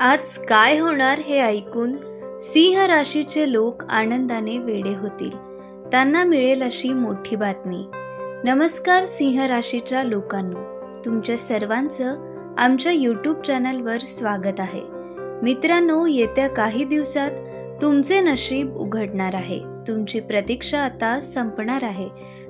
आज काय होणार हे ऐकून सिंह राशीचे लोक आनंदाने वेडे होतील. त्यांना मिळेल अशी मोठी बातमी. नमस्कार सिंह राशीच्या लोकांनो. तुमच्या सर्वांचं आमच्या यूट्यूब चॅनलवर स्वागत आहे. मित्रांनो येत्या काही दिवसात तुमचे नशीब उघडणार आहे. तुमची प्रतीक्षा आता संपणार आहे.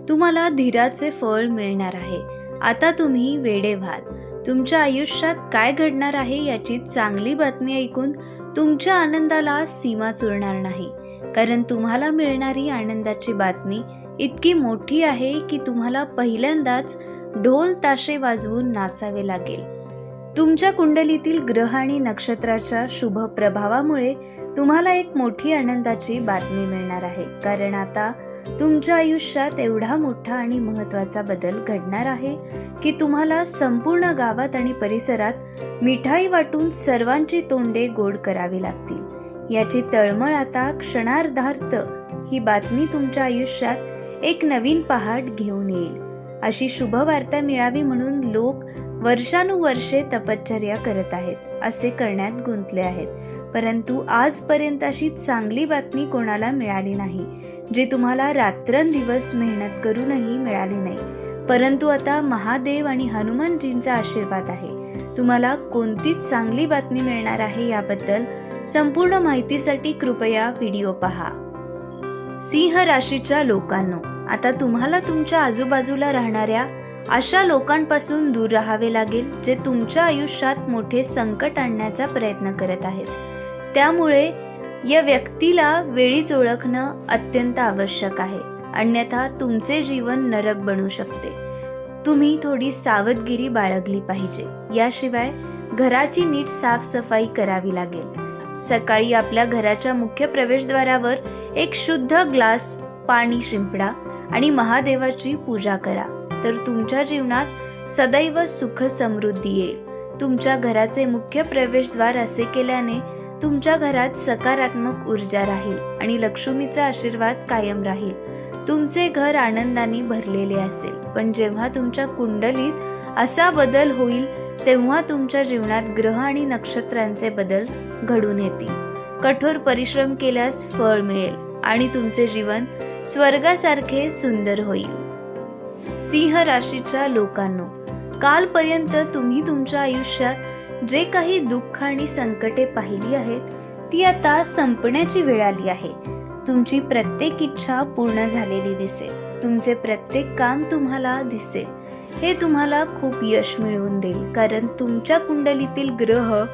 तुम्हाला धीराचे फळ मिळणार आहे. आता तुम्ही वेडे व्हाल. तुमच्या आयुष्यात काय घडणार आहे याची चांगली बातमी ऐकून तुमच्या आनंदाला सीमा चुरणार नाही. कारण तुम्हाला मिळणारी आनंदाची बातमी इतकी मोठी आहे की तुम्हाला पहिल्यांदाच ढोल ताशे वाजवून नाचावे लागेल. तुमच्या कुंडलीतील ग्रह आणि नक्षत्राच्या शुभ प्रभावामुळे तुम्हाला एक मोठी आनंदाची बातमी मिळणार आहे. कारण आता तुमच्या आयुष्यात एवढा मोठा आणि महत्त्वाचा बदल घडणार आहे की तुम्हाला संपूर्ण गावात आणि परिसरात मिठाई वाटून सर्वांची तोंडे गोड करावी लागतील. याची तळमळ आता क्षणार्धार्थ ही बातमी तुमच्या आयुष्यात एक नवीन पहाट घेऊन येईल. अशी शुभवार्ता मिळावी म्हणून लोक वर्षानुवर्षे तपश्चर्या करत आहेत असे करण्यात गुंतले आहेत. परंतु आजपर्यंत अशी चांगली बातमी कोणाला मिळाली नाही जी तुम्हाला रात्रंदिवस मेहनत करूनही मिळाली नाही. परंतु आता महादेव आणि हनुमानजींचा आशीर्वाद आहे. तुम्हाला कोणती चांगली बातमी मिळणार आहे याबद्दल संपूर्ण माहितीसाठी कृपया व्हिडिओ पहा. सिंह राशीच्या लोकांनो आता तुम्हाला तुमच्या आजूबाजूला राहणाऱ्या अशा लोकांपासून दूर राहावे लागेल जे तुमच्या आयुष्यात मोठे संकट आणण्याचा प्रयत्न करत आहेत. त्यामुळे या व्यक्तीला वेळीच ओळखणं अत्यंत आवश्यक आहे. अन्यथा तुमचे जीवन नरक बनू शकते. तुम्ही थोडी सावधगिरी बाळगली पाहिजे. याशिवाय घराची नीट साफसफाई करावी लागेल. सकाळी आपल्या घराच्या मुख्य प्रवेशद्वारावर एक शुद्ध ग्लास पाणी शिंपडा आणि महादेवाची पूजा करा. तर तुमच्या जीवनात सदैव सुख समृद्धी येईल. तुमच्या घराचे मुख्य प्रवेशद्वार असे केल्याने तुमच्या घरात सकारात्मक ऊर्जा राहील आणि लक्ष्मीचा आशीर्वाद कायम राहील. तुमचे घर आनंदाने भरलेले असेल. पण जेव्हा तुमच्या कुंडलीत असा बदल होईल तेव्हा तुमच्या जीवनात ग्रह आणि नक्षत्रांचे बदल घडून येतील. कठोर परिश्रम केल्यास फळ मिळेल आणि तुमचे जीवन स्वर्गासारखे सुंदर होईल. सिंह राशीच्या लोकांनो कालपर्यंत तुम्ही तुमच्या आयुष्यात जे काही दुःख आणि संकटे पाहिली आहेत ती आता संपण्याची वेळ आली आहे. तुमची प्रत्येक इच्छा पूर्ण झालेली दिसेल. तुमचे प्रत्येक काम तुम्हाला दिसेल. हे तुम्हाला खूप यश मिळवून देईल कारण तुमच्या कुंडलीतील ग्रह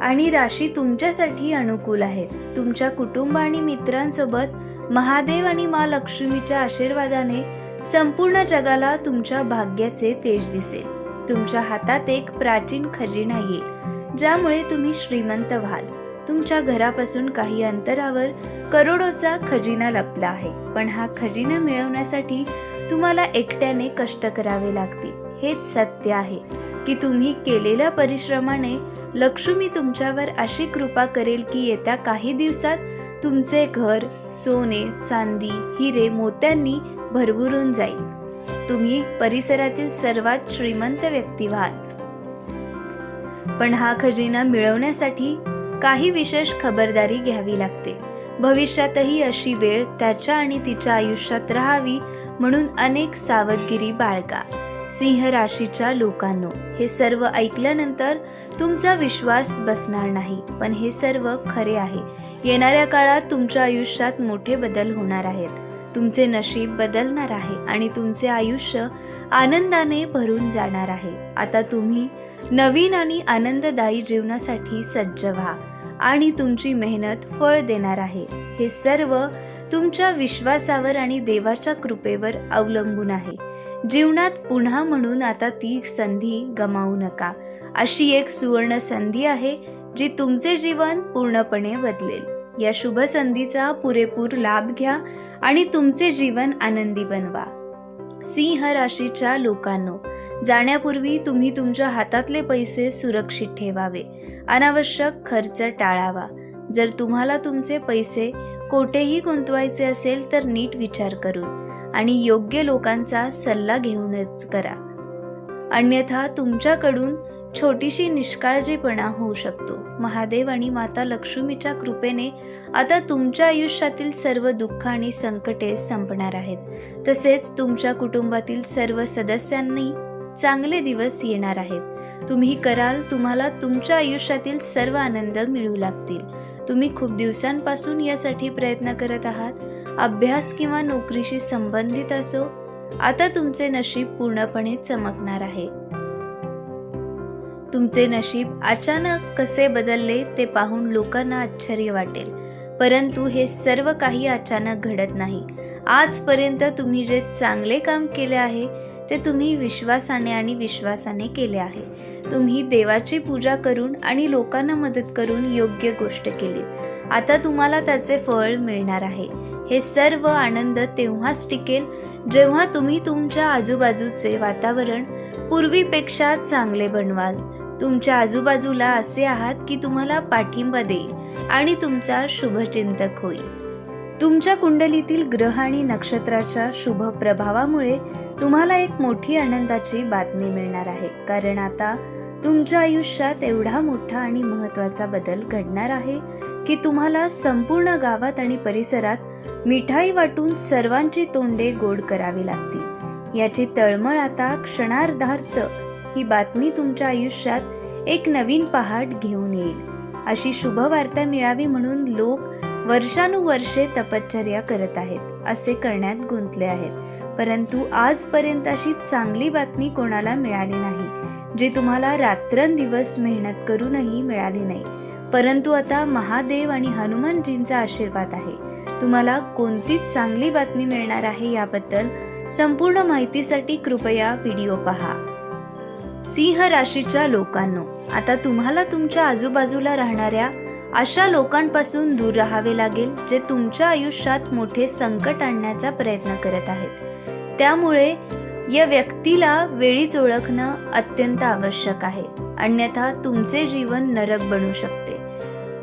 आणि राशी तुमच्यासाठी अनुकूल आहेत. तुमच्या कुटुंब आणि मित्रांसोबत महादेव आणि मा लक्ष्मीच्या आशीर्वादाने संपूर्ण जगाला तुमच्या भाग्याचे तेज दिसेल. तुमच्या हातात एक प्राचीन खजिना येईल ज्यामुळे तुम्ही श्रीमंत व्हाल. तुमच्या घरापासून काही अंतरावर करोडोचा खजिना लपला आहे पण हा खजिना मिळवण्यासाठी तुम्हाला एकट्याने कष्ट करावे लागतील. हेच सत्य आहे की तुम्ही केलेल्या परिश्रमाने लक्ष्मी तुमच्यावर अशी कृपा करेल की येत्या काही दिवसात तुमचे घर सोने चांदी हिरे मोत्यांनी भरभरून जाईल. तुम्ही परिसरातील सर्वात श्रीमंत व्यक्ती व्हाल. पण हा खजिना मिळवण्यासाठी काही विशेष खबरदारी घ्यावी लागते. भविष्यातही अशी वेळ त्याच्या आणि तिच्या आयुष्यात राहावी म्हणून अनेक सावधगिरी बाळगा. सिंह राशीच्या लोकांनो हे सर्व ऐकल्यानंतर तुमचा विश्वास बसणार नाही पण हे सर्व खरे आहे. येणाऱ्या काळात तुमच्या आयुष्यात मोठे बदल होणार आहेत. तुमचे नशीब बदलणार आहे आणि तुमचे आयुष्य आनंदाने भरून जाणार आहे. आता तुम्ही नवीन आणि आनंददायी जीवनासाठी सज्ज व्हा आणि तुमची मेहनत फळ देणार आहे. हे सर्व तुमच्या विश्वासावर आणि देवाच्या कृपेवर अवलंबून आहे. जीवनात पुन्हा म्हणून आता ती संधी गमावू नका. अशी एक सुवर्ण संधी आहे जी तुमचे जीवन पूर्णपणे बदलेल. या शुभ संधीचा पुरेपूर लाभ घ्या आणि तुमचे जीवन आनंदी बनवा. सिंह राशीच्या लोकांनो जाण्यापूर्वी तुम्ही तुमच्या हातातले पैसे सुरक्षित ठेवावे. अनावश्यक खर्च टाळावा. जर तुम्हाला तुमचे पैसे कोठेही गुंतवायचे असेल तर नीट विचार करून आणि योग्य लोकांचा सल्ला घेऊनच करा. अन्यथा तुमच्याकडून छोटीशी निष्काळजीपणा होऊ शकतो. महादेव आणि माता लक्ष्मीच्या कृपेने आता तुमच्या आयुष्यातील सर्व दुःख आणि संकटे संपणार आहेत. तसेच तुमच्या कुटुंबातील सर्व सदस्यांनी चांगले दिवस येणार आहेत. तुम्ही कराल तुम्हाला तुमच्या आयुष्यातील सर्व आनंद मिळू लागतील. तुम्ही खूप दिवसांपासून यासाठी प्रयत्न करत आहात. अभ्यास किंवा नोकरीशी संबंधित असो आता तुमचे नशीब पूर्णपणे चमकणार आहे. तुमचे नशीब अचानक कसे बदलले ते पाहून लोकांना आश्चर्य वाटेल. परंतु हे सर्व काही अचानक घडत नाही. आजपर्यंत तुम्ही जे चांगले काम केले आहे ते तुम्ही विश्वासाने आणि विश्वासाने केले आहे. तुम्ही देवाची पूजा करून आणि लोकांना मदत करून योग्य गोष्ट केली. आता तुम्हाला त्याचे फळ मिळणार आहे. हे सर्व आनंद तेव्हाच टिकेल जेव्हा तुम्ही तुमच्या आजूबाजूचे वातावरण पूर्वीपेक्षा चांगले बनवाल. तुमच्या आजूबाजूला असे आहात की तुम्हाला पाठिंबा देईल आणि तुमचा शुभचिंतक होईल. तुमच्या कुंडलीतील ग्रह आणि नक्षत्राच्या शुभ प्रभावामुळे तुम्हाला एक मोठी आनंदाची बातमी मिळणार आहे. कारण आता तुमच्या आयुष्यात एवढा मोठा आणि महत्त्वाचा बदल घडणार आहे की तुम्हाला संपूर्ण गावात आणि परिसरात मिठाई वाटून सर्वांची तोंडे गोड करावी लागतील. याची तळमळ आता क्षणार्धार्थ ही बातमी तुमच्या आयुष्यात एक नवीन पहाट घेऊन येईल. अशी शुभवार्ता मिळावी म्हणून लोक वर्षानुवर्षे तपश्चर्या करत आहेत असे करण्यात गुंतले आहेत. परंतु आजपर्यंत अशी चांगली बातमी कोणाला मिळाली नाही जी तुम्हाला रात्रंदिवस मेहनत करूनही मिळाली नाही. परंतु आता महादेव आणि हनुमानजींचा आशीर्वाद आहे. तुम्हाला कोणतीच चांगली बातमी मिळणार आहे याबद्दल संपूर्ण माहितीसाठी कृपया व्हिडिओ पहा. सिंह राशीच्या लोकांनो आता तुम्हाला तुमच्या आजूबाजूला राहणाऱ्या अशा लोकांपासून दूर राहावे लागेल जे तुमच्या आयुष्यात मोठे संकट आणण्याचा प्रयत्न करत आहेत. त्यामुळे या व्यक्तीला वेळीच ओळखणं अत्यंत आवश्यक आहे. अन्यथा तुमचे जीवन नरक बनू शकते.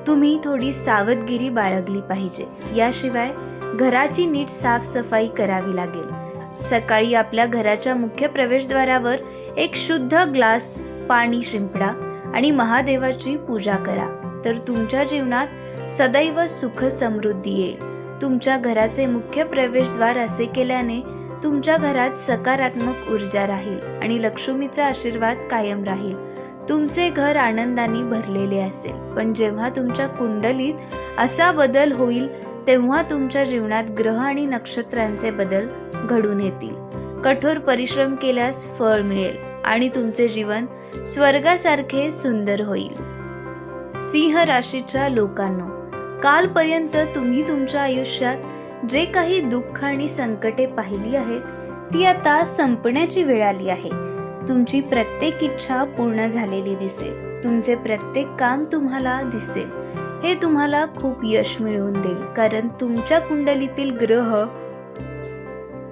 तुम्ही थोडी सावधगिरी बाळगली पाहिजे. याशिवाय घराची नीट साफसफाई करावी लागेल. सकाळी आपल्या घराच्या मुख्य प्रवेशद्वारावर एक शुद्ध ग्लास पाणी शिंपडा आणि महादेवाची पूजा करा. तर तुमच्या जीवनात सदैव सुख समृद्धी येईल. तुमच्या घराचे मुख्य प्रवेशद्वार असे केल्याने तुमच्या घरात सकारात्मक ऊर्जा राहील आणि लक्ष्मीचा आशीर्वाद कायम राहील. तुमचे घर आनंदाने भरलेले असेल. पण जेव्हा तुमच्या कुंडलीत असा बदल होईल तेव्हा तुमच्या जीवनात ग्रह आणि नक्षत्रांचे बदल घडून येतील. कठोर परिश्रम केल्यास फळ मिळेल. आणि तुमचे जीवन स्वर्गासारखे सुंदर होईल. सिंह राशीच्या लोकांनो कालपर्यंत तुम्ही तुमच्या आयुष्यात जे काही दुःख आणि संकटे पाहिली आहेत ती आता संपण्याची वेळ आली आहे. तुमची प्रत्येक इच्छा पूर्ण झालेली दिसेल. तुमचे प्रत्येक काम तुम्हाला दिसेल. हे तुम्हाला खूप यश मिळवून देईल कारण तुमच्या कुंडलीतील ग्रह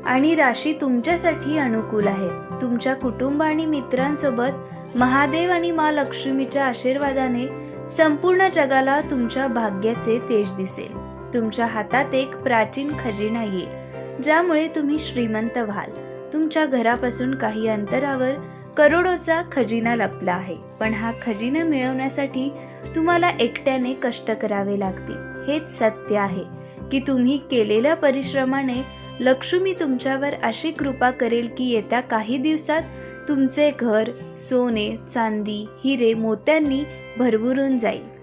आणि राशी तुमच्यासाठी अनुकूल आहेत. तुमच्या कुटुंब आणि मित्रांसोबत महादेव आणि मा लक्ष्मीच्या आशीर्वादाने संपूर्ण जगाला तुमच्या भाग्याचे तेज दिसेल. तुमच्या हातात एक प्राचीन खजिना येईल ज्यामुळे तुम्ही श्रीमंत व्हाल. तुमच्या घरापासून काही अंतरावर करोडोचा खजिना लपला आहे पण हा खजिना मिळवण्यासाठी तुम्हाला एकट्याने कष्ट करावे लागतील. हेच सत्य आहे की तुम्ही केलेल्या परिश्रमाने लक्ष्मी तुमच्यावर अशी कृपा करेल की येत्या काही दिवसात तुमचे घर सोने चांदी हिरे मोत्यांनी भरभरून जाईल.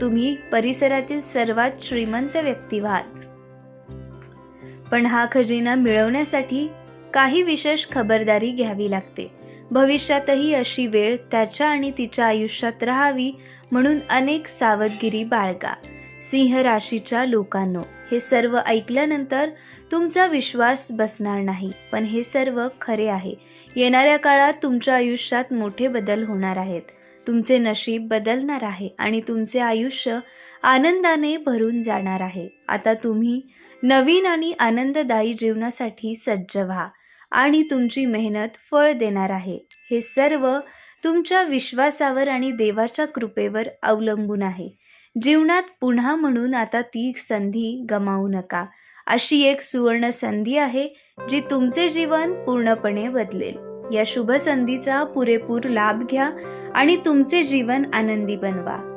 तुम्ही परिसरातील सर्वात श्रीमंत व्यक्ती व्हाल. पण हा खजिना मिळवण्यासाठी काही विशेष खबरदारी घ्यावी लागते. भविष्यातही अशी वेळ त्याच्या आणि तिच्या आयुष्यात राहावी म्हणून अनेक सावधगिरी बाळगा. सिंह राशीच्या लोकांनो हे सर्व ऐकल्यानंतर तुमचा विश्वास बसणार नाही पण हे सर्व खरे आहे. येणाऱ्या काळात तुमच्या आयुष्यात मोठे बदल होणार आहेत. तुमचे नशीब बदलणार आहे आणि तुमचे आयुष्य आनंदाने भरून जाणार आहे. आता तुम्ही नवीन आणि आनंददायी जीवनासाठी सज्ज व्हा आणि तुमची मेहनत फळ देणार आहे. हे सर्व तुमच्या विश्वासावर आणि देवाच्या कृपेवर अवलंबून आहे. जीवनात पुन्हा म्हणून आता ती संधी गमावू नका. अशी एक सुवर्ण संधी आहे जी तुमचे जीवन पूर्णपणे बदलेल. या शुभ संधीचा पुरेपूर लाभ घ्या आणि तुमचे जीवन आनंदी बनवा.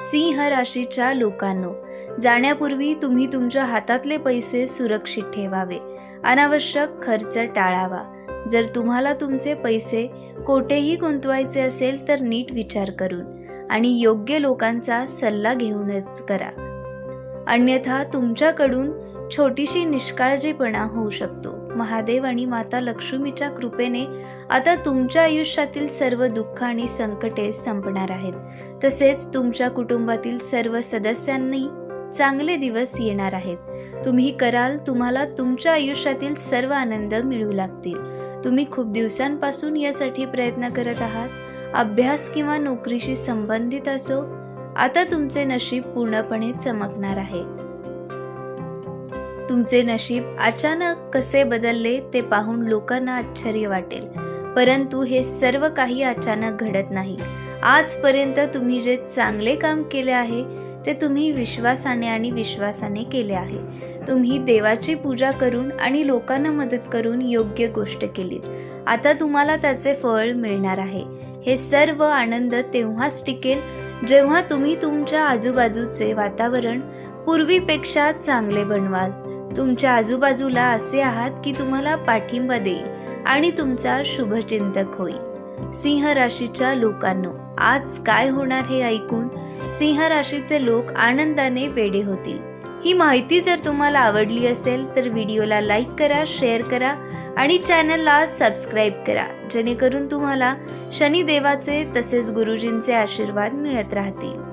सिंह राशीच्या लोकांनो जाण्यापूर्वी तुम्ही तुमच्या हातातले पैसे सुरक्षित ठेवावे. अनावश्यक खर्च टाळावा. जर तुम्हाला तुमचे पैसे कोठेही गुंतवायचे असेल तर नीट विचार करून. आणि योग्य लोकांचा सल्ला घेऊनच करा. अन्यथा तुमच्याकडून छोटीशी निष्काळजीपणा होऊ शकतो. महादेव आणि माता लक्ष्मीच्या कृपेने आता तुमच्या आयुष्यातील सर्व दुःख आणि संकटे संपणार आहेत. तसेच तुमच्या कुटुंबातील सर्व सदस्यांनी चांगले दिवस येणार आहेत. तुम्ही कराल तुम्हाला तुमच्या आयुष्यातील सर्व आनंद मिळू लागतील. तुम्ही खूप दिवसांपासून यासाठी प्रयत्न करत आहात. अभ्यास किंवा नोकरीशी संबंधित असो आता तुमचे नशीब पूर्णपणे चमकणार आहे. तुमचे नशीब अचानक कसे बदलले ते पाहून लोकांना आश्चर्य वाटेल. परंतु हे सर्व काही अचानक घडत नाही. आजपर्यंत तुम्ही जे चांगले काम केले आहे ते तुम्ही विश्वासाने आणि विश्वासाने केले आहे. तुम्ही देवाची पूजा करून आणि लोकांना मदत करून योग्य गोष्ट केलीत. आता तुम्हाला त्याचे फळ मिळणार आहे. हे सर्व आनंद तेव्हाच टिकेल जेव्हा तुम्ही तुमच्या आजूबाजूचे वातावरण पूर्वीपेक्षा चांगले बनवाल. तुमच्या आजूबाजूला असे आहात की तुम्हाला पाठिंबा देईल आणि तुमचा शुभचिंतक होईल. सिंह राशीच्या लोकांनो आज काय होणार हे ऐकून सिंह राशीचे लोक आनंदाने वेडे होतील. ही माहिती जर तुम्हाला आवडली असेल तर व्हिडिओला लाईक करा शेअर करा आणि चॅनलला सबस्क्राईब करा जेणेकरून तुम्हाला शनिदेवाचे तसेच गुरुजींचे आशीर्वाद मिळत राहतील.